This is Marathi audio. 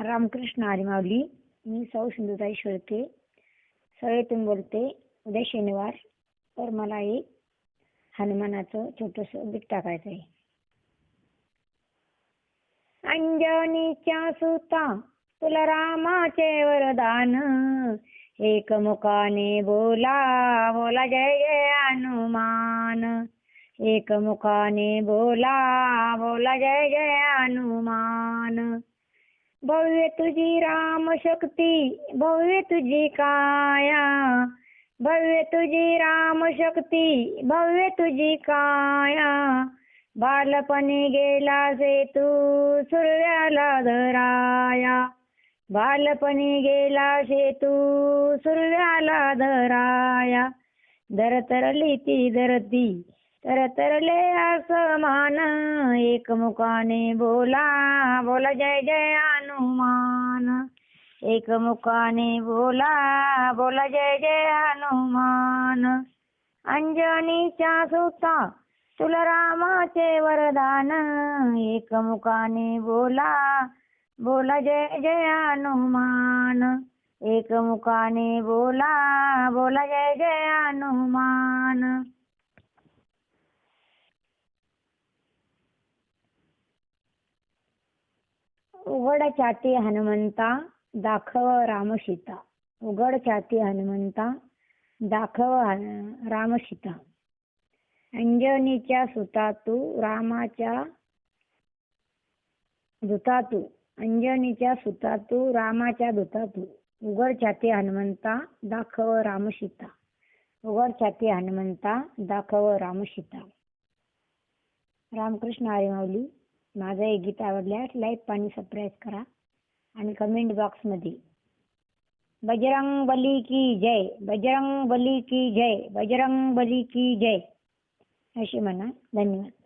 रामकृष्ण हरिमावली मी सौ सिंधुताई शिळके सगळेतून बोलते उद्या शनिवार तर मला एक हनुमानाचं छोटस गीत टाकायचं आहे अंजनीच्या सुता तुला रामाचे वरदान एकमुखाने बोला बोला जय जय हनुमान. एकमुखाने बोला बोला जय जय हनुमान. भव्य तुझी राम शक्ती भव्य तुझी काया भव्य तुझी राम शक्ती भव्य तुझी काया. बालपणी गेला से तू सुरव्याला धराया. बालपणी गेला से तू सुरव्याला धराया. धरतरली ती धरती तर असमान आसमान एकमुखाने बोला बोला जय जय हनुमान। एकमुखाने बोला बोला जय जय हनुमान। अंजनीच्या सुता तुला रामाचे वरदान। एकमुखाने बोला बोला जय जय हनुमान। एकमुखाने बोला बोला जय जय हनुमान। उघड छाती हनुमंता दाखव रामसीता. उघड छाती हनुमंता दाखव हन- रामसीता. अंजनीच्या सुता तू रामाच्या दुता तू अंजनीच्या सुता तू रामाच्या दुता तू उघड छाती हनुमंता दाखव रामसीता. उघड छाती हनुमंता दाखव रामसीता. रामकृष्ण हरिमाऊली. माझं हे गीत आवडल्यास लाईक आणि सबस्क्राईब करा. आणि कमेंट बॉक्समध्ये बजरंग बली की जय बजरंग बली की जय बजरंग बली की जय अशी म्हणा. धन्यवाद.